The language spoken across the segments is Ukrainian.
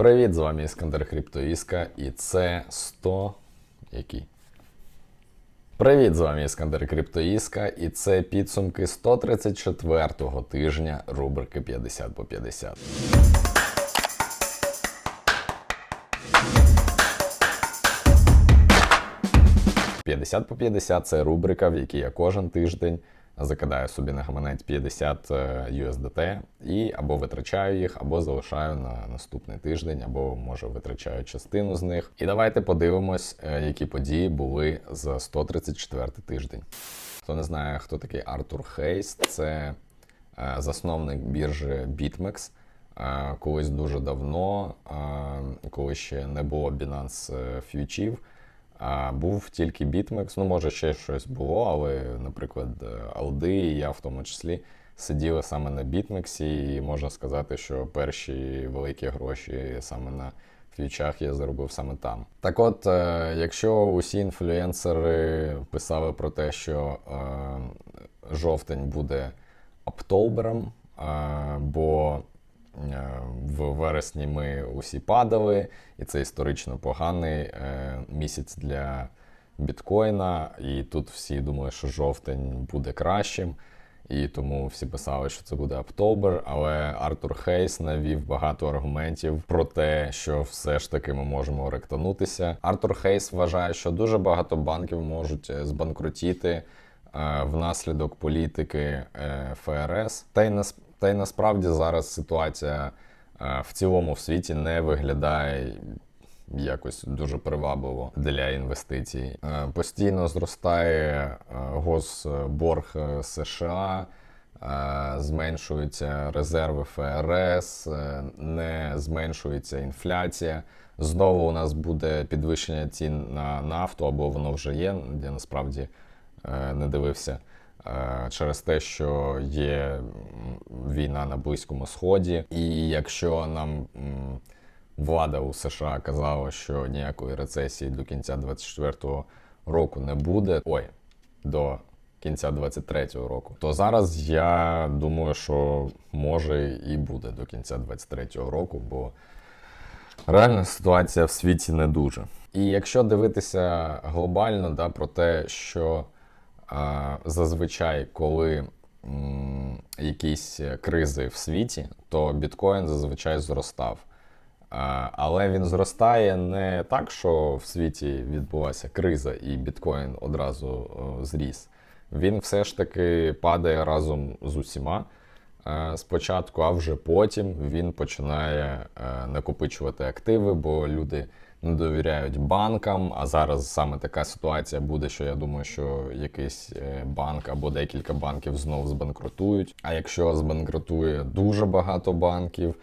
Привіт, з вами Іскандер Криптоїска, і це 100. Який? Привіт, з вами Іскандер Криптоїска, і це підсумки 134-го тижня рубрики 50 по 50. «50 по 50 це рубрика, в якій я кожен тиждень закидаю собі на гаманець 50 е, USDT і або витрачаю їх, або залишаю на наступний тиждень, або може витрачаю частину з них. І давайте подивимось, е, які події були за 134 тиждень. Хто не знає, хто такий Артур Хейс, це е, засновник біржі BitMEX. Е, Колись дуже давно, е, коли ще не було Binance е, фьючів, а був тільки BitMEX, ну може ще щось було, але, наприклад, Алди і я в тому числі сиділи саме на BitMEX, і можна сказати, що перші великі гроші саме на фьючах я заробив саме там. Так от, е, якщо усі інфлюенсери писали про те, що е, жовтень буде октобером, е, бо Е, В вересні ми усі падали, і це історично поганий е, місяць для біткоїна. І тут всі думали, що жовтень буде кращим. І тому всі писали, що це буде Октобер, але Артур Хейс навів багато аргументів про те, що все ж таки ми можемо ректанутися. Артур Хейс вважає, що дуже багато банків можуть е, збанкрутіти е, внаслідок політики е, ФРС. Та й та й насправді зараз ситуація е, в цілому в світі не виглядає якось дуже привабливо для інвестицій. Е, Постійно зростає е, госборг США. Зменшуються резерви ФРС, не зменшується інфляція. Знову у нас буде підвищення цін на нафту, або воно вже є. Я насправді не дивився через те, що є війна на Близькому Сході. І якщо нам влада у США казала, що ніякої рецесії до кінця 2024 року не буде, ой, до кінця 2023 року, то зараз я думаю, що може і буде до кінця 2023 року, бо реальна ситуація в світі не дуже. І якщо дивитися глобально, да, про те, що зазвичай, коли якісь кризи в світі, то біткоін зазвичай зростав. Але він зростає не так, що в світі відбулася криза і біткоін одразу зріс. Він все ж таки падає разом з усіма е, спочатку, а вже потім він починає е, накопичувати активи, бо люди не довіряють банкам. А зараз саме така ситуація буде, що я думаю, що якийсь е, банк або декілька банків знов збанкрутують. А якщо збанкрутує дуже багато банків,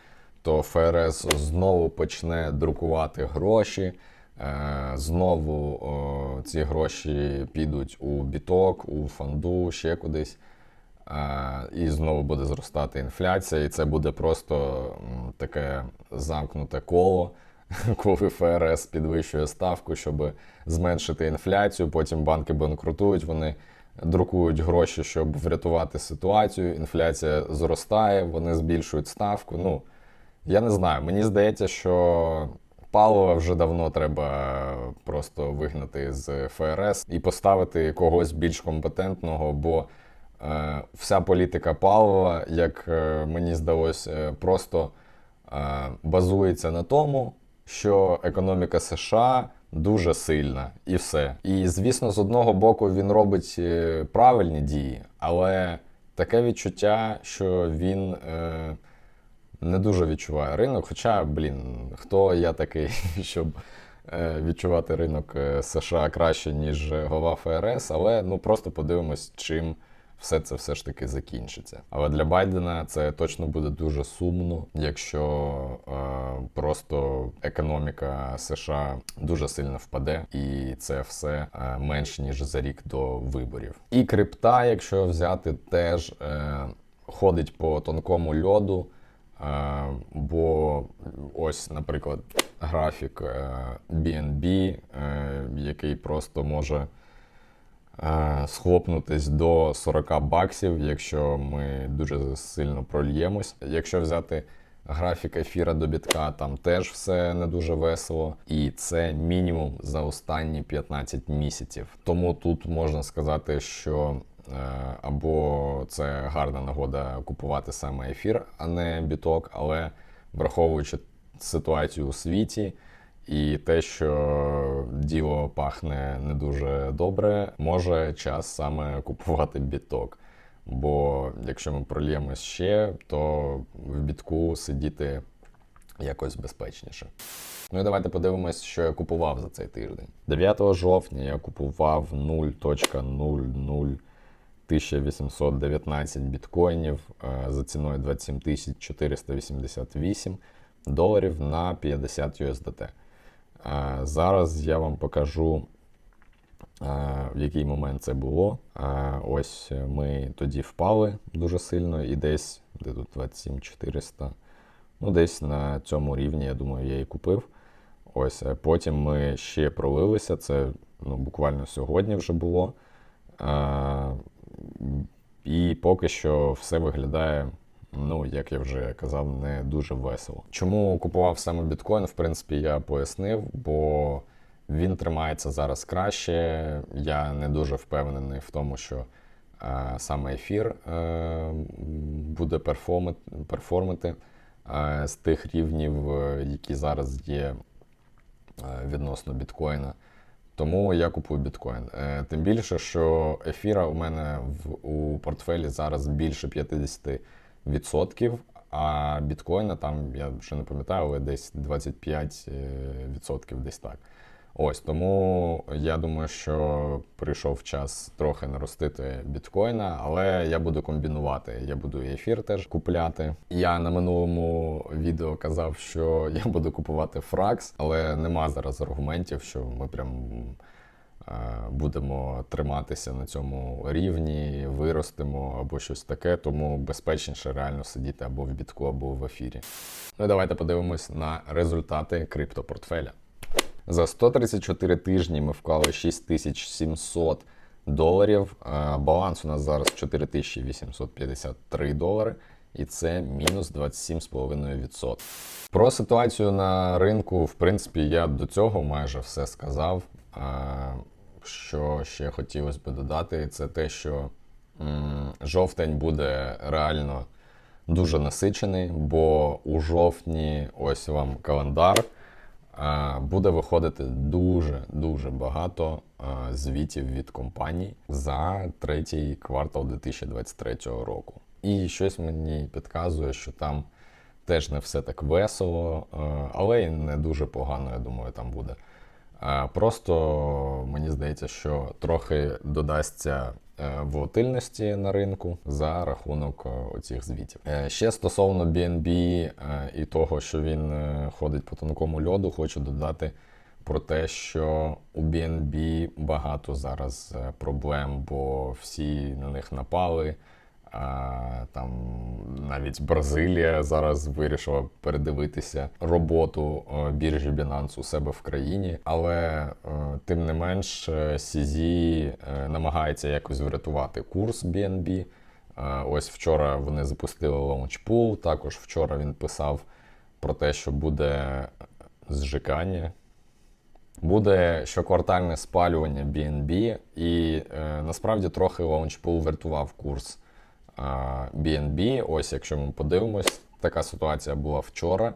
то ФРС знову почне друкувати гроші. Е, Знову ці гроші підуть у біток, у фонду, ще кудись. Е, І знову буде зростати інфляція, і це буде просто таке замкнуте коло, коли ФРС підвищує ставку, щоб зменшити інфляцію. Потім банки банкрутують, вони друкують гроші, щоб врятувати ситуацію. Інфляція зростає, вони збільшують ставку. Ну, я не знаю, мені здається, що палива вже давно треба просто вигнати з ФРС і поставити когось більш компетентного, бо е, вся політика палива, як е, мені здалось, е, просто базується на тому, що економіка США дуже сильна і все. І звісно, з одного боку він робить е, правильні дії, але таке відчуття, що він. Е, не дуже відчуває ринок. Хоча, блін, хто я такий, щоб е, відчувати ринок е, США краще, ніж голова ФРС, але ну просто подивимось, чим все це все ж таки закінчиться. Але для Байдена це точно буде дуже сумно, якщо е, просто економіка США дуже сильно впаде, і це все е, менш ніж за рік до виборів. І крипта, якщо взяти, теж е, ходить по тонкому льоду. Е, Бо ось, наприклад, графік е, BNB, е, який просто може схлопнутись до 40 баксів, якщо ми дуже сильно прольємось. Якщо взяти графік ефіра до бітка, там теж все не дуже весело. І це мінімум за останні 15 місяців. Тому тут можна сказати, що е, або це гарна нагода купувати саме ефір, а не біток, але враховуючи ситуацію у світі. І те, що діло пахне не дуже добре, може час саме купувати біток. Бо якщо ми прольємось ще, то в бітку сидіти якось безпечніше. Ну і давайте подивимось, що я купував за цей тиждень. 9 жовтня я купував 0.00119 біткоїнів е, за ціною 27 488 доларів на 50 USDT. Е, Зараз я вам покажу в який момент це було. Ось ми тоді впали дуже сильно, і десь, де тут 27400, ну десь на цьому рівні, я думаю, я її купив. Ось, Потім ми ще пролилися, це ну, буквально сьогодні вже було. І поки що все виглядає, ну, як я вже казав, не дуже весело. Чому купував саме біткоін, в принципі, я пояснив, бо. Він тримається зараз краще. Я не дуже впевнений в тому, що е, саме ефір е, буде перформити, е, з тих рівнів, які зараз є відносно біткоїна. Тому я купую біткоін. Тим більше, що ефіра у мене в у портфелі зараз більше 50%, а біткоїна там я вже не пам'ятаю, але десь 25% десь так. Ось тому я думаю, що прийшов час трохи наростити біткоїна, але я буду комбінувати. Я буду ефір теж купляти. Я на минулому відео казав, що я буду купувати фракс, але нема зараз аргументів, що ми прям. Е, будемо триматися на цьому рівні, виростемо або щось таке, тому безпечніше реально сидіти або в бітку, або в ефірі. Ну і давайте подивимось на результати криптопортфеля. За 134 тижні ми вклали 6700 доларів. Баланс у нас зараз 4853 долари, і це мінус 27,5%. Про ситуацію на ринку, в принципі, я до цього майже все сказав. Що ще хотілося б додати, це те, що жовтень буде реально дуже насичений, бо у жовтні ось вам календар буде виходити дуже-дуже багато звітів від компаній за третій квартал 2023 року. І щось мені підказує, що там теж не все так весело, але й не дуже погано, я думаю, там буде. Просто мені здається, що трохи додасться Е, волатильності на ринку за рахунок е, оцих звітів. Е, ще стосовно BNB і того, що він ходить по тонкому льоду, хочу додати. Про те, що у BNB багато зараз проблем, бо всі на них напали. Там навіть Бразилія зараз вирішила передивитися роботу е, біржі Binance у себе в країні, але е, тим не менш е, намагається якось врятувати курс BNB. Ось вчора вони запустили лаунчпул. Також вчора він писав про те, що буде зжикання. Буде щоквартальне спалювання BNB, і насправді трохи лаунчпул врятував курс BNB. Ось, якщо ми подивимось, така ситуація була вчора.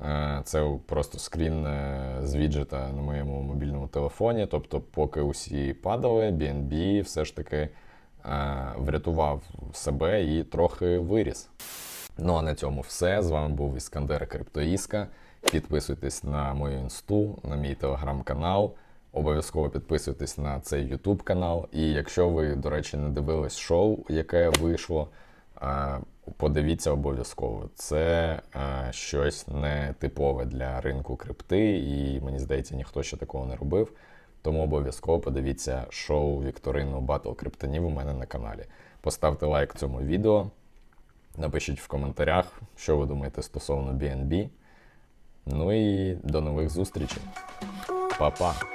Е, це просто скрін е, з віджета на моєму мобільному телефоні. Тобто, поки усі падали, BNB все ж таки е, врятував себе і трохи виріс. Ну а на цьому все. З вами був Іскандер Криптоїска. Підписуйтесь на мою інсту, на мій телеграм-канал. Обов'язково підписуйтесь на цей YouTube канал. І якщо ви, до речі, не дивились шоу, яке вийшло, подивіться обов'язково. Це щось не типове для ринку крипти, і мені здається, ніхто ще такого не робив. Тому обов'язково подивіться шоу Вікторину Батл Криптонів у мене на каналі. Поставте лайк цьому відео, напишіть в коментарях, що ви думаєте стосовно BNB. Ну і до нових зустрічей. Па-па!